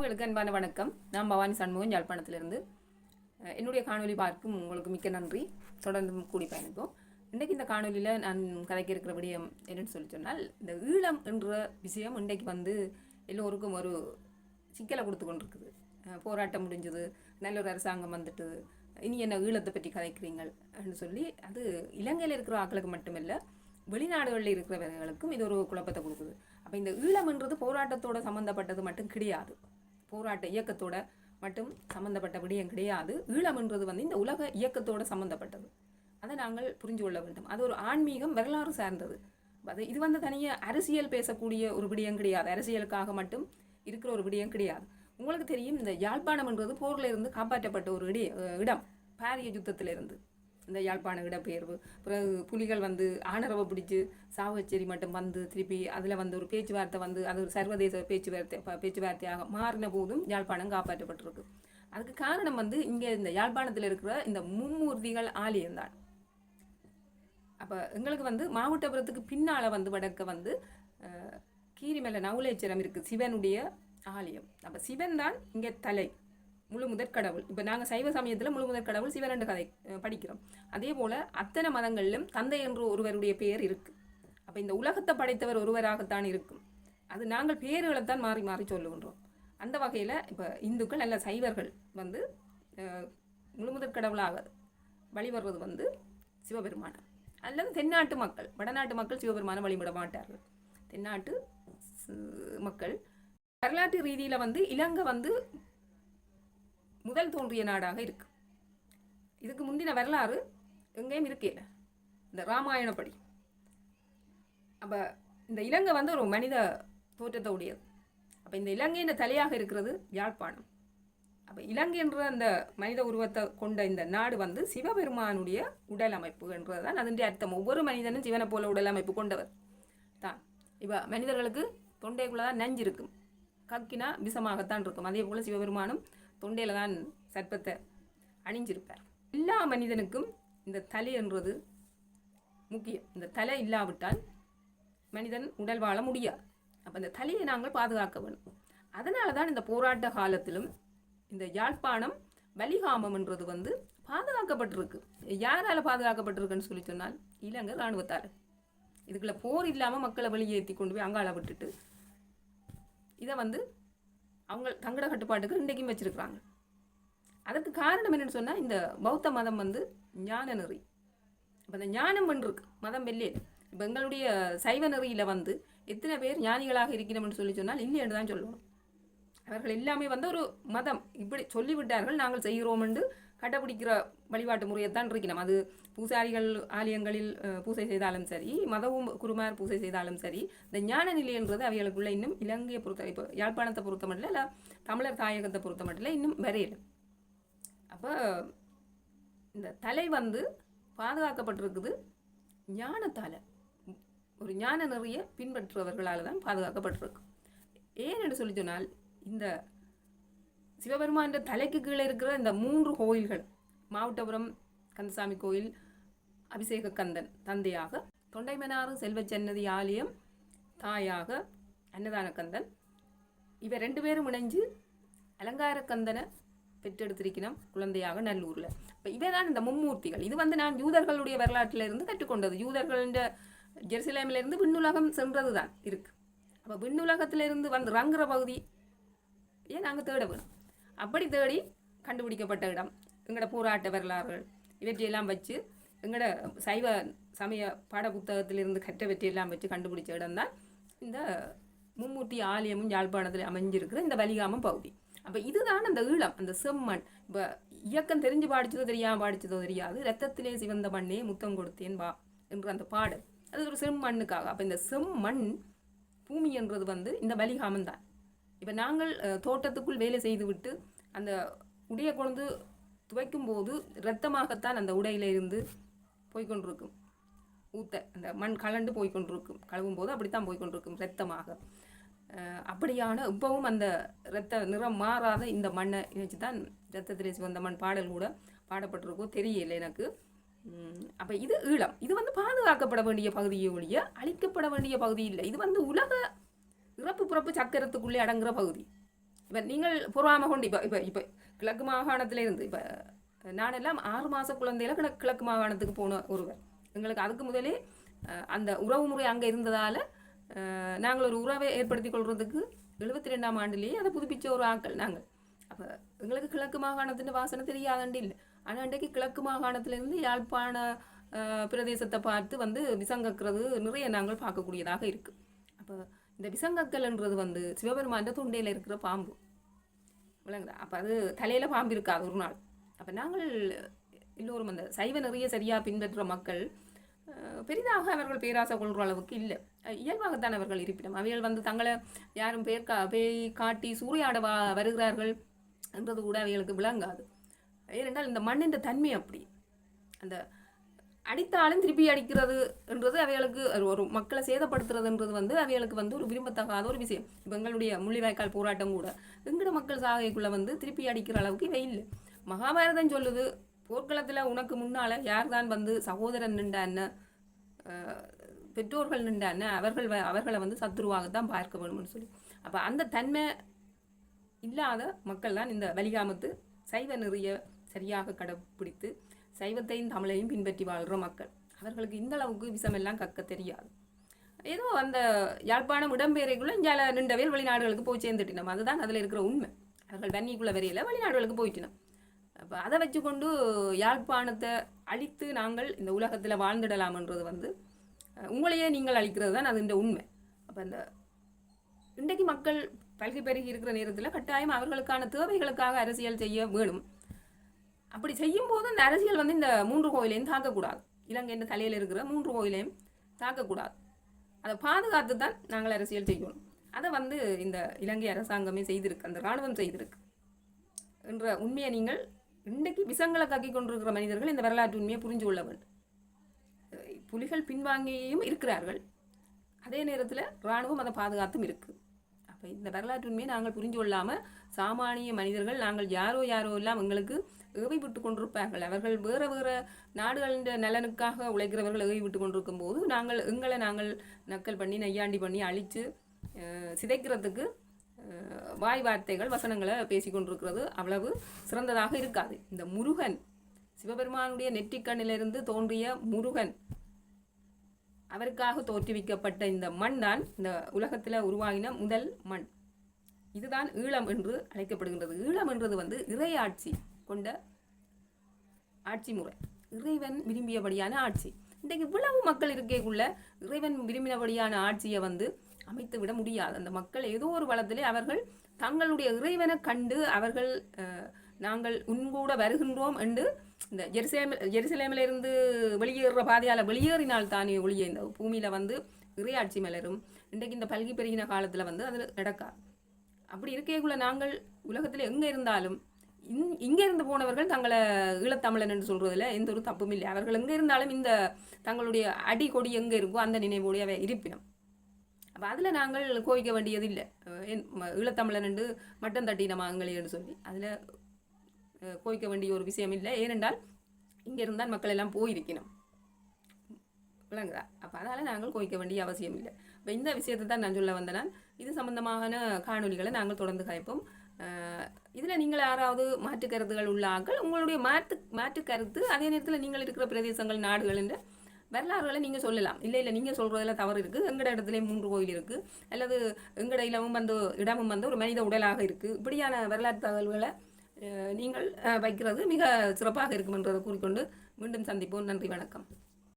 உங்களுக்கு அன்பான வணக்கம். நான் பவானி சண்முகம் யாழ்ப்பாணத்திலிருந்து. என்னுடைய காணொலி பார்க்கும் உங்களுக்கு மிக்க நன்றி. தொடர்ந்து கூடி பயணிப்போம். இன்றைக்கு இந்த காணொலியில் நான் கதைக்க இருக்கிற விடயம் என்னென்னு சொல்லி சொன்னால் இந்த ஈழம் என்ற விஷயம் இன்றைக்கு வந்து எல்லோருக்கும் ஒரு சிக்கலை கொடுத்து கொண்டிருக்குது. போராட்டம் முடிஞ்சது நல்ல ஒரு அரசாங்கம் வந்துட்டு இனி என்ன ஈழத்தை பற்றி கதைக்கிறீங்கன்னு சொல்லி அது இலங்கையில் இருக்கிற ஆக்களுக்கு மட்டுமில்லை வெளிநாடுகளில் இருக்கிறவர்களுக்கும் இது ஒரு குழப்பத்தை கொடுக்குது. அப்போ இந்த ஈழம்ன்றது போராட்டத்தோட சம்மந்தப்பட்டது மட்டும் கிடையாது. போராட்ட இயக்கத்தோட மட்டும் சம்மந்தப்பட்ட விடயம் கிடையாது. ஈழம்ன்றது வந்து இந்த உலக இயக்கத்தோட சம்மந்தப்பட்டது அதை நாங்கள் புரிஞ்சு கொள்ள வேண்டும். அது ஒரு ஆன்மீகம் வரலாறு சார்ந்தது. அது இது வந்து தனியாக அரசியல் பேசக்கூடிய ஒரு விடயம் கிடையாது. அரசியலுக்காக மட்டும் இருக்கிற ஒரு விடயம் கிடையாது. உங்களுக்கு தெரியும் இந்த யாழ்ப்பாணம்ன்றது போரில் இருந்து காப்பாற்றப்பட்ட ஒரு இடம். பாரிய யுத்தத்திலிருந்து. இந்த யாழ்ப்பாண இடப்பெயர்வு பிறகு புலிகள் வந்து ஆணரவை பிடிச்சி சாவச்சேரி மட்டும் வந்து திருப்பி அதில் வந்து ஒரு பேச்சுவார்த்தை வந்து அது ஒரு சர்வதேச பேச்சுவார்த்தை பேச்சுவார்த்தையாக மாறின போதும் யாழ்ப்பாணம் காப்பாற்றப்பட்டிருக்கு. அதுக்கு காரணம் வந்து இங்கே இந்த யாழ்ப்பாணத்தில் இருக்கிற இந்த மும்மூர்த்திகள் ஆலயம்தான். அப்போ எங்களுக்கு வந்து மாவட்டபுரத்துக்கு பின்னால் வந்து வடக்க வந்து கீரிமலை நவுலேச்சரம் இருக்குது சிவனுடைய ஆலயம். அப்போ சிவன் தான் இங்கே தலை. முழு முதற் கடவுள். இப்போ நாங்கள் சைவ சமயத்தில் முழு முதற் கடவுள் சிவனண்ட கதை படிக்கிறோம். அதே போல் அத்தனை மதங்களிலும் தந்தை என்று ஒருவருடைய பெயர் இருக்குது அப்போ இந்த உலகத்தை படைத்தவர் ஒருவராகத்தான் இருக்கும். அது நாங்கள் பேர்களைத்தான் மாறி மாறி சொல்லுகின்றோம். அந்த வகையில் இப்போ இந்துக்கள் அல்ல சைவர்கள் வந்து முழு முதற் கடவுளாக வழிபடுறது வந்து சிவபெருமானம். அல்லது தென்னாட்டு மக்கள் வடநாட்டு மக்கள் சிவபெருமானை வழிபட மாட்டார்கள். தென்னாட்டு மக்கள் வரலாற்று ரீதியில் வந்து இலங்கை வந்து முதல் தோன்றிய நாடாக இருக்கு. இதுக்கு முந்தின வரலாறு எங்கேயும் இருக்கே இந்த ராமாயணப்படி. அப்போ இந்த இலங்கை வந்து ஒரு மனித தோற்றத்தை உடையது அப்போ இந்த இலங்கையின் தலையாக இருக்கிறது யாழ்ப்பாணம். அப்போ இலங்கை என்ற அந்த மனித உருவத்தை கொண்ட இந்த நாடு வந்து சிவபெருமானுடைய உடல் அமைப்பு என்றது தான் அதனுடைய அர்த்தம். ஒவ்வொரு மனிதனும் சிவனை போல உடல் அமைப்பு கொண்டவர் தான். இப்போ மனிதர்களுக்கு தொண்டைக்குள்ளே தான் நஞ்சு இருக்கும். கக்கினா விஷமாகத்தான் இருக்கும். அதே போல் சிவபெருமானும் தொண்டையில் தான் சர்ப்பத்தை அணிஞ்சிருப்பார். எல்லா மனிதனுக்கும் இந்த தலை என்றது முக்கியம். இந்த தலை இல்லாவிட்டால் மனிதன் உடல் வாழ முடியாது. அப்போ இந்த தலையை நாங்கள் பாதுகாக்க வேண்டும். அதனால தான் இந்த போராட்ட காலத்திலும் இந்த யாழ்ப்பாணம் வலிகாமம் என்றது வந்து பாதுகாக்கப்பட்டிருக்கு. யாரால் பாதுகாக்கப்பட்டிருக்குன்னு சொல்லி சொன்னால் இலங்கை இராணுவத்தால் இதுக்குள்ள போர் இல்லாமல் மக்களை வெளியேற்றி கொண்டு போய் அங்காள விட்டுட்டு இதை வந்து அவங்க தங்கட கட்டுப்பாட்டுக்கு இன்றைக்கும் வச்சுருக்குறாங்க. அதுக்கு காரணம் என்னென்னு சொன்னால் இந்த பௌத்த மதம் வந்து ஞான நெறி. இப்போ இந்த ஞானம் பண்ணிருக்கு மதம் வெளியே இப்போ எங்களுடைய சைவ நெறியில் வந்து எத்தனை பேர் ஞானிகளாக இருக்கிறோம்னு சொல்லி சொன்னால் இல்லைன்னு தான் சொல்லணும். அவர்கள் எல்லாமே வந்து ஒரு மதம். இப்படி சொல்லிவிட்டார்கள் நாங்கள் செய்கிறோம் என்று கடைபிடிக்கிற வழிபாட்டு முறையைத்தான் இருக்கணும் அது பூசாரிகள் ஆலயங்களில் பூசை செய்தாலும் சரி மதவும் குருமார் பூசை செய்தாலும் சரி இந்த ஞான நிலைன்றது அவைகளுக்குள்ள இன்னும் இலங்கையை பொறுத்த இப்போ யாழ்ப்பாணத்தை பொறுத்த மட்டும் இல்லை தமிழர் தாயகத்தை பொறுத்த மட்டும் இல்லை இன்னும் வரையல அப்போ இந்த தலை வந்து பாதுகாக்கப்பட்டிருக்குது ஞானத்தால். ஒரு ஞான நிறைய பின்பற்றுபவர்களால் தான் பாதுகாக்கப்பட்டிருக்கு. ஏன் என்று சொல்லி சொன்னால் இந்த சிவபெருமான் தலைக்கு கீழே இருக்கிற இந்த மூன்று கோயில்கள் மாவட்டபுரம் கந்தசாமி கோயில் அபிஷேக கந்தன் தந்தையாக தொண்டைமனாறு செல்வச்சன்னதி ஆலயம் தாயாக அன்னதான கந்தன். இவ ரெண்டு பேரும் இணைஞ்சு அலங்கார கந்தனை பெற்றெடுத்திருக்கணும் குழந்தையாக நல்லூரில். இப்போ இவை தான் இந்த மும்மூர்த்திகள். இது வந்து நான் யூதர்களுடைய வரலாற்றில் இருந்து கற்றுக்கொண்டது. யூதர்களின் ஜெருசலேமிலிருந்து விண்ணுலகம் சென்றது தான் இருக்குது அப்போ விண்ணுலகத்திலிருந்து வந்து ரங்குற பகுதி ஏன் நாங்கள் தேட வேணும்? அப்படி தேடி கண்டுபிடிக்கப்பட்ட இடம். எங்களோட போராட்ட வரலாறுகள் இவற்றையெல்லாம் வச்சு எங்களோட சைவ சமய பாட புத்தகத்திலிருந்து கற்றவற்றையெல்லாம் வச்சு கண்டுபிடிச்ச இடம் தான் இந்த மும்மூர்த்தி ஆலயமும் யாழ்ப்பாணத்தில் அமைஞ்சிருக்கிற இந்த வலிகாமம் பகுதி. அப்போ இதுதான் அந்த ஈழம் அந்த செம்மண். இப்போ இயக்கம் தெரிஞ்சு பாடிச்சதோ தெரியாமல் பாடிச்சதோ தெரியாது. ரத்தத்திலே சிவந்த மண்ணே முத்தம் கொடுத்தேன் வா என்ற அந்த பாடல். அது ஒரு செம்மண்ணுக்காக. அப்போ இந்த செம்மண் பூமி என்றது வந்து இந்த வலிகாமம் தான். இப்போ நாங்கள் தோட்டத்துக்குள் வேலை செய்துவிட்டு அந்த உடையை கொண்டு துவைக்கும் போது இரத்தமாகத்தான் அந்த உடையில இருந்து போய்க்கொண்டிருக்கும் ஊத்த அந்த மண் கலண்டு போய்க்கொண்டிருக்கும் கழுவும் போது அப்படித்தான் போய்க்கொண்டிருக்கும் இரத்தமாக. அப்படியான இப்பவும் அந்த இரத்த நிறம் மாறாத இந்த மண்ணை வச்சு தான் ரத்தத்திலே சிவந்த மண் பாடல் கூட பாடப்பட்டிருக்கோ தெரியல எனக்கு. அப்போ இது ஈழம். இது வந்து பாதுகாக்கப்பட வேண்டிய பகுதியை ஒழிய அழிக்கப்பட வேண்டிய பகுதி இல்லை. இது வந்து உலக இறப்பு பிறப்பு சக்கரத்துக்குள்ளே அடங்குகிற பகுதி. இப்போ நீங்கள் பொறாம கொண்டு இப்போ இப்போ இப்போ கிழக்கு மாகாணத்திலேருந்து இப்போ நானெல்லாம் ஆறு மாத குழந்தையில கிழக்கு கிழக்கு மாகாணத்துக்கு போன ஒருவர் எங்களுக்கு அதுக்கு முதலே அந்த உறவு முறை அங்கே இருந்ததால் நாங்கள் ஒரு உறவை ஏற்படுத்தி கொள்கிறதுக்கு எழுபத்தி ரெண்டாம் ஆண்டுலேயே அதை புதுப்பித்த ஒரு ஆட்கள் நாங்கள் அப்போ எங்களுக்கு கிழக்கு மாகாணத்தின் வாசனை தெரியாதண்டு இல்லை ஆனால் இன்றைக்கு கிழக்கு மாகாணத்திலேருந்து யாழ்ப்பாண பிரதேசத்தை பார்த்து வந்து விசங்கக்கிறது நிறைய நாங்கள் பார்க்கக்கூடியதாக இருக்குது அப்போ இந்த விசங்கக்கல்ன்றது வந்து சிவபெருமான் தொண்டையில் இருக்கிற பாம்பு. விளங்குதா? அப்போ அது தலையில் பாம்பு இருக்காது ஒரு நாள். அப்போ நாங்கள் எல்லோரும் அந்த சைவ நிறைய சரியாக பின்பற்ற மக்கள் பெரிதாக அவர்கள் பேராசை கொள்கிற அளவுக்கு இல்லை. இயல்பாகத்தான் அவர்கள் இருப்பிடம். அவைகள் வந்து தங்களை யாரும் பேர் கா பேய் காட்டி சூறையாட வா வருகிறார்கள் என்றது கூட அவைகளுக்கு விளங்காது. ஏனென்றால் இந்த மண்ணின் தன்மை அப்படி. அந்த அடித்தாலும் திருப்பி அடிக்கிறது என்றது அவைகளுக்கு ஒரு மக்களை சேதப்படுத்துறதுன்றது வந்து அவைகளுக்கு வந்து ஒரு விரும்பத்தகாத ஒரு விஷயம். இப்போ எங்களுடைய முள்ளிவாய்க்கால் போராட்டம் கூட எங்கட மக்கள் சாகைக்குள்ளே வந்து திருப்பி அடிக்கிற அளவுக்கு இவை இல்லை. மகாபாரதம் சொல்லுது போர்க்களத்தில் உனக்கு முன்னால் யார் தான் வந்து சகோதரன் நின்றான்னு பெற்றோர்கள் நின்றான்னு அவர்கள் வ- அவர்களை வந்து சத்துருவாகத்தான் பார்க்க வேணும்னு சொல்லி. அப்போ அந்த தன்மை இல்லாத மக்கள் தான் இந்த வலிகாமத்து சைவ நெறிய சரியாக கடைப்பிடித்து சைவத்தையும் தமிழையும் பின்பற்றி வாழ்கிற மக்கள். அவர்களுக்கு இந்த அளவுக்கு விஷமெல்லாம் கக்க தெரியாது. ஏதோ அந்த யாழ்ப்பாணம் இடம்பெயரைக்குள்ள இஞ்சால பேர் வெளிநாடுகளுக்கு போய் சேர்ந்துட்டினோம். அதுதான் அதில் இருக்கிற உண்மை. அவர்கள் தண்ணிக்குள்ளே வரையில் வெளிநாடுகளுக்கு போயிட்டினோம். அப்போ அதை வச்சுக்கொண்டு யாழ்ப்பாணத்தை அழித்து நாங்கள் இந்த உலகத்தில் வாழ்ந்துடலாம்ன்றது வந்து உங்களையே நீங்கள் அழிக்கிறது தான் அது இந்த உண்மை. அப்போ அந்த இன்றைக்கு மக்கள் பல்கி பெருகி இருக்கிற நேரத்தில் கட்டாயம் அவர்களுக்கான தேவைகளுக்காக அரசியல் செய்ய வேணும். அப்படி செய்யும் போது அரசியல் வந்து இந்த மூன்று கோயிலையும் தாக்கக்கூடாது இலங்கையின் தலையில் இருக்கிற மூன்று கோயிலையும் தாக்கக்கூடாது அதை பாதுகாத்து தான் நாங்கள் அரசியல் செய்யணும். அதை வந்து இந்த இலங்கை அரசாங்கமே செய்திருக்கு அந்த இராணுவம் செய்திருக்கு. என்ற உண்மையை நீங்கள் இன்றைக்கு விஷங்களை கக்கி கொண்டிருக்கிற மனிதர்கள் இந்த வரலாற்று உண்மையை புரிஞ்சு கொள்ள வேண்டும். புலிகள் பின்வாங்கியும் இருக்கிறார்கள். அதே நேரத்தில் இராணுவம் அதை பாதுகாத்தும் இருக்குது அப்போ இந்த வரலாற்று உண்மையை நாங்கள் புரிஞ்சு கொள்ளாமல் சாமானிய மனிதர்கள் நாங்கள் யாரோ யாரோ எல்லாம் எங்களுக்கு ஏவி விட்டு கொண்டிருப்பார்கள். அவர்கள் வேறு வேறு நாடுகளின் நலனுக்காக உழைக்கிறவர்கள் ஏவி விட்டு கொண்டிருக்கும் போது நாங்கள் எங்களை நாங்கள் நக்கல் பண்ணி நையாண்டி பண்ணி அழித்து சிதைக்கிறதுக்கு வாய் வார்த்தைகள் வசனங்களை பேசிக்கொண்டிருக்கிறது அவ்வளவு சிறந்ததாக இருக்காது. இந்த முருகன் சிவபெருமானுடைய நெற்றிக்கண்ணிலிருந்து தோன்றிய முருகன் அவருக்காக தோற்றுவிக்கப்பட்ட இந்த மண் தான் இந்த உலகத்தில் உருவாகின முதல் மண். இதுதான் ஈழம் என்று அழைக்கப்படுகின்றது. ஈழம் என்றது வந்து இறை ஆட்சி கொண்ட ஆட்சி முறை. இறைவன் விரும்பியபடியான ஆட்சி. இன்றைக்கு இவ்வளவு மக்கள் இருக்கேக்குள்ள இறைவன் விரும்பினபடியான ஆட்சியை வந்து அமைத்து விட முடியாது. அந்த மக்கள் ஏதோ ஒரு வளத்திலே அவர்கள் தங்களுடைய இறைவனை கண்டு அவர்கள் நாங்கள் உன்கூட வருகின்றோம் என்று இந்த ஜெருசலேமில் ஜெருசலேமிலிருந்து வெளியேறுற பாதையால் வெளியேறினால் தானே ஒளிய இந்த பூமியில் வந்து இறையாட்சி மலரும். இன்றைக்கு இந்த பல்கி பெருகின காலத்தில் வந்து அது நடக்கா. அப்படி இருக்கேக்குள்ள நாங்கள் உலகத்தில் எங்கே இருந்தாலும் இங் இங்கே இருந்து போனவர்கள் தங்களை ஈழத்தமிழன் என்று சொல்கிறதுல எந்த ஒரு தப்பும் இல்லை. அவர்கள் எங்கே இருந்தாலும் இந்த தங்களுடைய அடி கொடி எங்கே இருக்கோ அந்த நினைவோடைய அவை இருப்பினம். அப்போ அதில் நாங்கள் கோவிக்க வேண்டியது இல்லை என் ம- ஈழத்தமிழன் என்று மட்டம் தட்டினமா எங்களேன்னு சொல்லி. அதில் கோவிக்க வேண்டிய ஒரு விஷயம் இல்லை. ஏனென்றால் இங்கே இருந்தால் மக்கள் எல்லாம் போயிருக்கணும். விளங்குதா? அப்போ அதால் நாங்கள் கோவிக்க வேண்டிய அவசியம் இல்லை. இப்போ இந்த விஷயத்தை தான் நான் சொல்ல வந்தேன் இது சம்பந்தமான காணொலிகளை நாங்கள் தொடர்ந்து கலைப்போம் இதில் நீங்கள் யாராவது மாற்று கருத்துகள் உள்ளார்கள் உங்களுடைய மாற்று மாற்று கருத்து அதே நேரத்தில் நீங்கள் இருக்கிற பிரதேசங்கள் நாடுகள் என்ற வரலாறுகளை நீங்கள் சொல்லலாம். இல்லை இல்லை நீங்கள் சொல்கிறதுல தவறு இருக்குது எங்கட இடத்துல மூன்று கோயில் இருக்குது அல்லது எங்கட இடமும் வந்து இடமும் வந்து ஒரு மனித உடலாக இருக்குது இப்படியான வரலாற்று தகவல்களை நீங்கள் வைக்கிறது மிக சிறப்பாக இருக்கும் என்றதை கூறிக்கொண்டு மீண்டும் சந்திப்போம். நன்றி வணக்கம்.